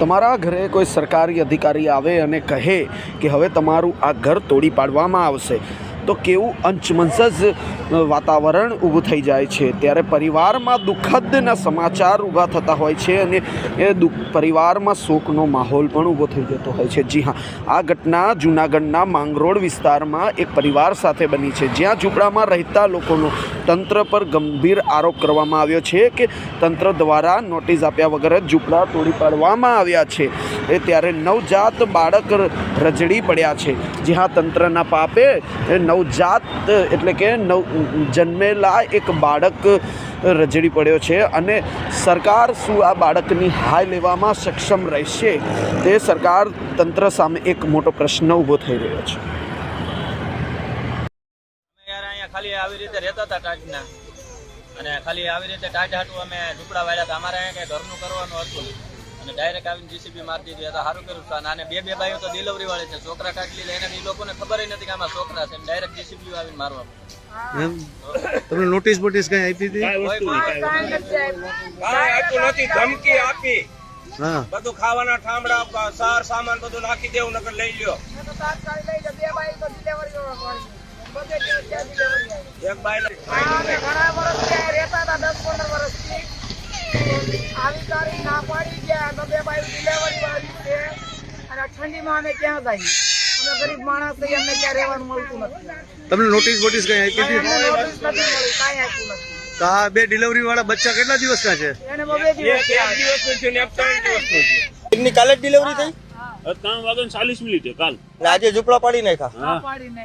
તમારા ઘરે કોઈ સરકારી અધિકારી આવે અને કહે કે હવે તમારું આ ઘર તોડી પાડવામાં આવશે, તો કેવું અંચમંસજ વાતાવરણ ઊભું થઈ જાય છે? ત્યારે પરિવારમાં દુઃખદના સમાચાર ઊભા થતા હોય છે અને એ પરિવારમાં શોકનો માહોલ પણ ઊભો થઈ જતો હોય છે. જી હા, આ ઘટના જૂનાગઢના માંગરોળ વિસ્તારમાં એક પરિવાર સાથે બની છે. જ્યાં ઝૂંપડામાં રહેતા લોકોનો તંત્ર પર ગંભીર આરોપ કરવામાં આવ્યો છે કે તંત્ર દ્વારા નોટિસ આપ્યા વગર જ ઝૂંપડા તોડી પાડવામાં આવ્યા છે. એ ત્યારે નવજાત બાળક રજડી પડ્યા છે. જે હા, તંત્રના પાપે નવજાત એટલે કે નવ, જન્મેલા એક બાળક રજડી પડ્યો છે અને સરકાર શું આ બાળકની હાય લેવામાં સક્ષમ રહેશે? તે સરકાર તંત્ર સામે એક મોટો પ્રશ્ન ઊભો થઈ રહ્યો છે અમે યાર અહીંયા ખાલી આવી રીતે રહેતા હતા ટાટના અને ખાલી આવી રીતે ટાટ હાટું અમે ઝૂંપડા વાળ્યા હતા. અમારે અહીંયા કઈ ઘરનું કરવાનું હતું. અને ડાયરેક્ટ આવીને જીસીબી મારી દીધી હતા સારું કર્યું. છે. અને બે બે ભાઈઓ તો ડિલિવરી વાળી છે. છોકરા કાઢી લે એને એ લોકોને ખબર નથી કે આમાં છોકરા છે. ડાયરેક્ટ જીસીબી આવીને મારવા એમ? તમને નોટિસ બોટિસ કઈ આપી હતી? આપ્યું નથી ધમકી આપી. હા. બધું ખાવાના ઠામડા સાર સામાન બધું નાખી દેવું નકર લઈ લ્યો. એક બાઈ ઘણા વર્ષથી રહેતા હતા? દસ પંદર વર્ષથી આવી તારીખ ના પાડી ગયા તો બે બાઈ ડિલેવરી વાળી છે અને ઠંડીમાં અમે ક્યાં જઈએ અમે ગરીબ માણસ અમને ક્યાં રહેવાનું મળતું નથી તમને નોટિસ બોટિસ કઈ આપી હતી નોટિસ નથી. મળી કાંઈ આપ્યું નથી આ બે ડિલિવરી વાળા બચ્ચા કેટલા દિવસના છે? દિવસનું છે ને ત્રણ દિવસનું છે. કાલે જ ડિલિવરી થઈ? ત્રણ વાગે ચાલીસ મિનિટે કાલ. આજે ઝૂંપડા પાડી નાખ્યા.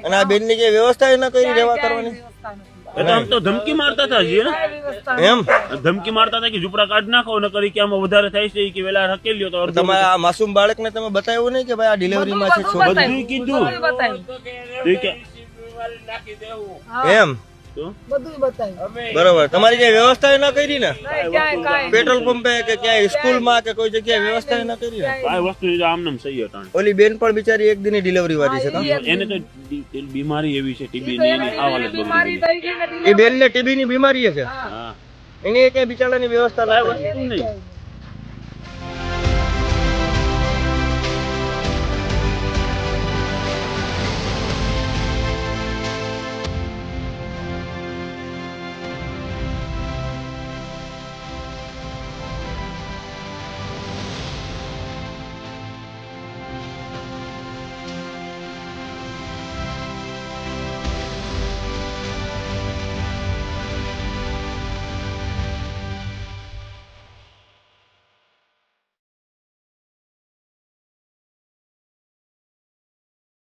અને આ બેનની કઈ વ્યવસ્થા એના કઈ કરી રહેવા કરવાની? આમ તો ધમકી મારતા હતા એમ? ધમકી મારતા હતા કે ઝૂંપડા કાઢ નાખો ને કરી કે આમાં વધારે થાય છે કે વેલા હકેલ્યો તો તમારે તમે આ માસૂમ બાળકને તમે બતાવ્યું નહીં કે ભાઈ આ ડિલિવરી માં છે બધું કીધું. એમ? બધું બતાવ્યું. બરોબર. તમારી ક્યાંય વ્યવસ્થા ના કરી ને? પેટ્રોલ પંપે કે ક્યાંય સ્કૂલમાં કે કોઈ જગ્યાએ વ્યવસ્થા ના કરી ને? આ વસ્તુ આમ નામ સહી અટાણ ઓલી બેન પણ બિચારી એક દિનની ડિલિવરી વાળી છે કાં? એને તો બીમારી એવી છે ટીબી ની એની આ હાલત બગડી થઈ ગઈ ને એ બેન ને ટીબી ની બીમારી છે? હા. એની કઈ બિચારાની વ્યવસ્થા ના કરી. નહીં.